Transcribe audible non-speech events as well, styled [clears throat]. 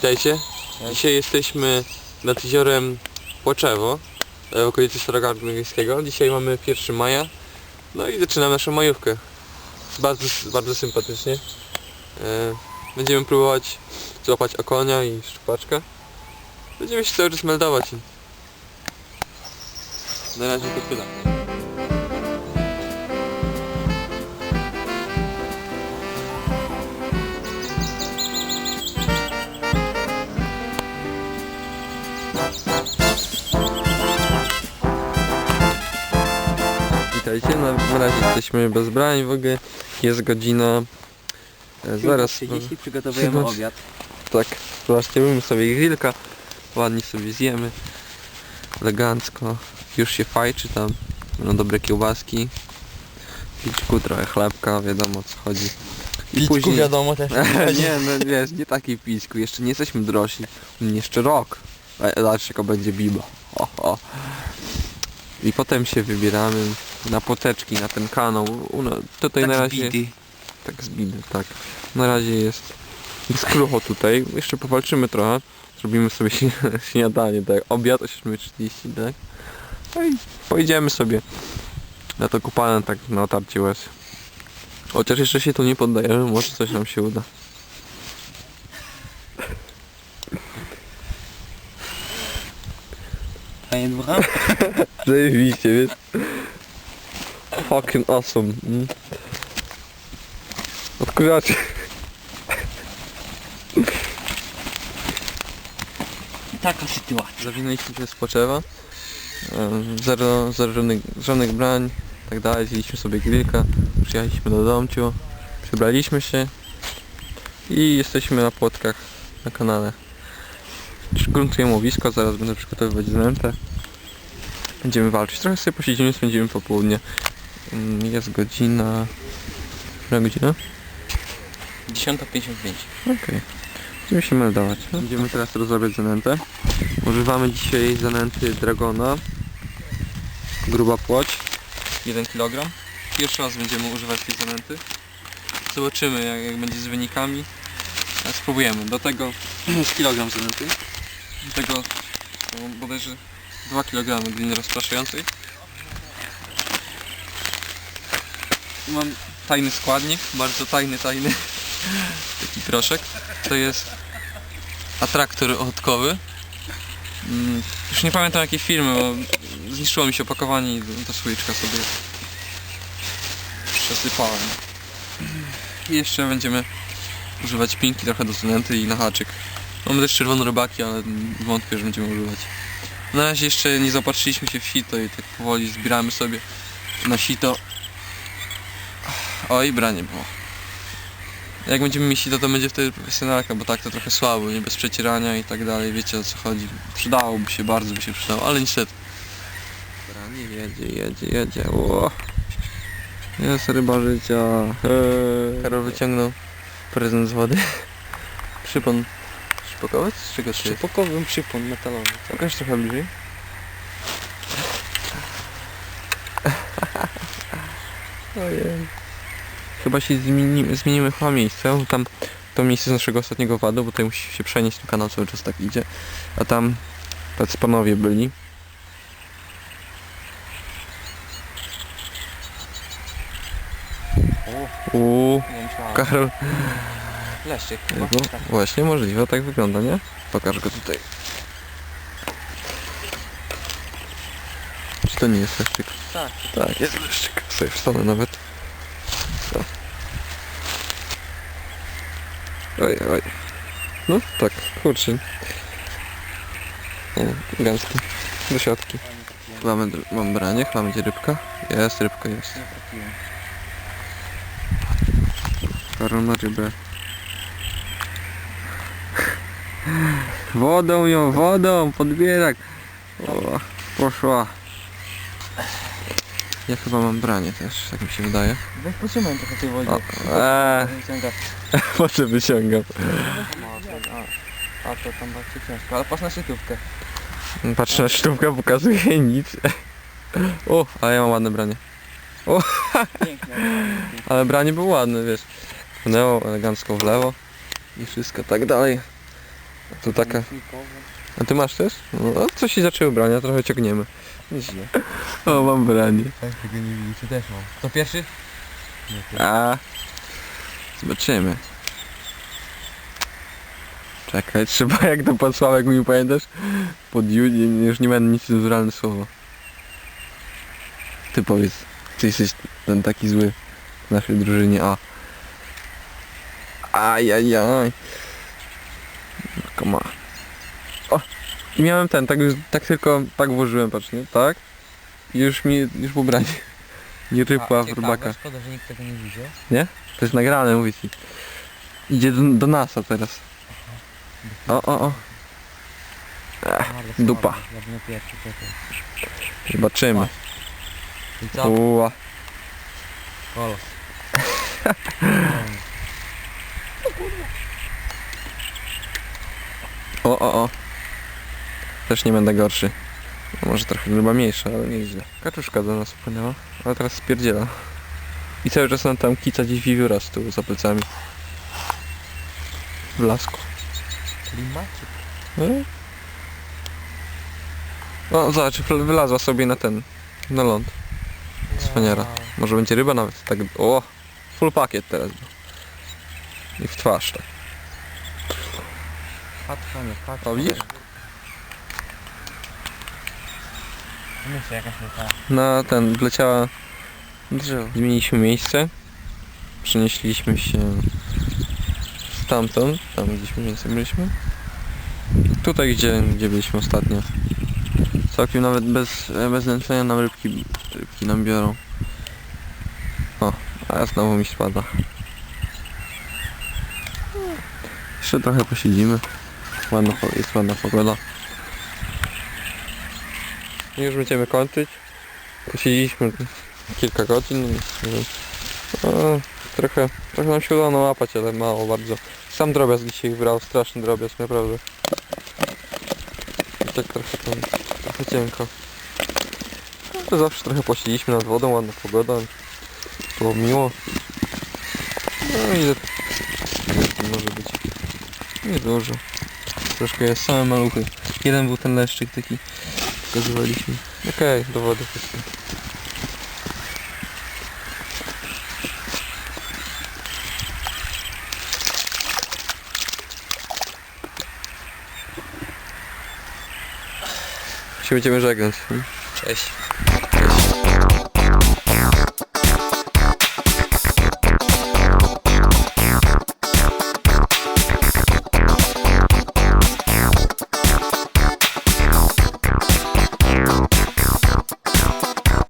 Witajcie. Dzisiaj jesteśmy nad jeziorem Płaczewo e, w okolicy Starogardu Miejskiego. Dzisiaj mamy 1 maja. No i zaczynamy naszą majówkę. Bardzo, bardzo sympatycznie. E, Będziemy próbować złapać okonia i szczupaczka. Będziemy się cały czas meldować. Na razie to tyle. Witajcie, na, na razie jesteśmy bez brań w ogóle. Jest godzina... e, Zaraz... 30 przygotowujemy Zobacz. obiad. Tak, zobaczcie, my sobie grillka, ładnie sobie zjemy, elegancko, już się fajczy tam, no dobre kiełbaski, piczku, trochę chlebka, wiadomo o co chodzi. I wiadomo też. [laughs] nie, no wiesz, nie taki piczku, jeszcze nie jesteśmy dorośli, jeszcze rok, a dlaczego będzie biba, o, o. I potem się wybieramy na poteczki, na ten kanał, u, no, tutaj na razie... Tak zbity, tak. Na razie jest, jest krucho tutaj. Jeszcze powalczymy trochę. Zrobimy sobie śni- [laughs] śniadanie, tak. Obiad o 7.30, tak. No i pojedziemy sobie na to kupalne tak na otarcie łez. Chociaż jeszcze się tu nie poddajemy, może coś nam się uda. Panie dwóch? [laughs] Zajebiście, wiesz? Fucking awesome. Mm. Odkurzacie. Taka sytuacja. Zawinęliśmy się. Em, Zero, zero żadnych, żadnych brań, tak dalej. Zjedliśmy sobie grillka, przyjechaliśmy do domciu, przebraliśmy i jesteśmy na płotkach na kanale. Gruntujemy łowisko, zaraz będę przygotowywać znętę. Będziemy walczyć. Trochę sobie posiedzimy, spędzimy popołudnie. Mm, Jest godzina... Która godzina? 10.55. Okej. Będziemy się meldować. No. Będziemy teraz rozrabiać zanętę. Używamy dzisiaj zanęty Dragona. Gruba płoć. 1 kg. Pierwszy raz będziemy używać tej zanęty. Zobaczymy jak, jak będzie z wynikami. A Spróbujemy. Do tego [clears throat] jest kilogram zanęty. Do tego no, bodajże 2 kg gliny rozpraszającej. Mam tajny składnik, bardzo tajny, tajny taki proszek. To jest atraktor ochotkowy. Mm, Już nie pamiętam jakiej firmy, bo zniszczyło mi się opakowanie i ta słoiczka sobie przesypałem. I jeszcze będziemy używać pinki trochę do zanęty i na haczyk. Mamy też czerwone robaki, ale wątpię, że będziemy używać. Na razie jeszcze nie zaopatrzyliśmy się w sito i tak powoli zbieramy sobie na sito. Oj, branie było. Jak będziemy mieć sito, to będzie wtedy profesjonalka, bo tak to trochę słabo, nie bez przecierania i tak dalej, wiecie o co chodzi. Przydałoby się, bardzo by się przydało, ale niestety. Branie jedzie, jedzie, jedzie, ło. Jest ryba życia. Eee. Karol wyciągnął prezent z wody. [laughs] Przypon szpokowy? Z czego to jest? Szybokowym przypon metalowy. Pokaż trochę bliżej. Ojej. Chyba się zmieni, zmienimy chyba miejsce, bo tam to miejsce z naszego ostatniego wadu, bo tutaj musi się przenieść, ten kanał cały czas tak idzie. A tam tacy panowie byli. Uuu. Karol. Leszczyk No. Tak. właśnie, możliwe, tak wygląda, nie? Pokaż go tutaj. Czy to nie jest leszczyk? Tak. Tak, jest leszczyk. Sobie wstanę nawet. Oj, oj. No tak, kurczę. O, gęsty. Do siatki. Mamy, dr- mam branie, chyba będzie rybka. Jest, rybka jest. Karol na rybę. Wodą ją, wodą, podbierak. O, poszła. Ja chyba mam branie też, tak mi się wydaje. Weź pociągnę trochę tej wody. Eee, Wyciąga. po [laughs] co wyciągam? A, a to tam bardzo ciężko, ale patrz na szytówkę. Patrzę na sztukę, pokazuje nic. O, ale ja mam ładne branie. Pięknie. [laughs] Ale branie było ładne, wiesz. Płynęło elegancko w lewo i wszystko tak dalej. To taka... A ty masz też? No, a coś ci zaczęły ubrania, trochę ciągniemy. Nieźle. O, mam branie. Tak, tego nie widzicie, też mam. To pierwszy? Nie, ty. A. Zobaczymy. Czekaj, [laughs] trzeba jak to Sławek mi pamiętasz? Pod Judiem już nie będę nic cenzuralne słowo. Ty powiedz, ty jesteś ten taki zły w naszej drużynie, a. Ajajaj. Koma. O! I miałem ten, tak, już- tak tylko, tak włożyłem, patrz, nie? Tak? I już mi, już ubranie. [laughs] Nie rypła w rybaka. Szkoda, że nikt tego nie widział. To jest nagrane, mówię ci. Idzie do, do NASA teraz. O, o, o. Ale dupa. czekaj. Zobaczymy. I co? Uła. Kolos. [laughs] O, o, o. Też nie będę gorszy. No, może trochę chyba mniejsza, ale nieźle. Kaczuszka do nas wpłynęła, ale teraz spierdziela. I cały czas nam tam kica gdzieś wiewióra z tyłu za plecami. W lasku. Klimacie. No. O, zobacz, wylazła sobie na ten, na ląd. Wspaniara. Może będzie ryba nawet, tak, o, full pakiet teraz. I w twarz, tak. Patrz, nie patrz. O, widzisz? Muszę jakaś. Na ten, wleciała drzewo. Zmieniliśmy miejsce. Przenieśliśmy się stamtąd, tam gdzieś mniej więcej byliśmy. Tutaj, gdzie, gdzie byliśmy ostatnio. Całkiem nawet bez, bez nęcenia nam rybki, rybki nam biorą. O, a znowu mi spada. Jeszcze trochę posiedzimy. Ładna, jest ładna pogoda. Już będziemy kończyć. Posiedzieliśmy kilka godzin. trochę, trochę nam się udało nałapać, ale mało bardzo. Sam drobiazg dzisiaj brał, straszny drobiazg, naprawdę. I tak trochę tam, trochę cienko. No, zawsze trochę posiedzieliśmy nad wodą, ładna pogoda. Było miło. No i może być? Niedużo. Troszkę jest same maluchy. Jeden był ten leszczyk taki pokazywaliśmy. Okej, do wody wszystko. się będziemy żegnać. Cześć.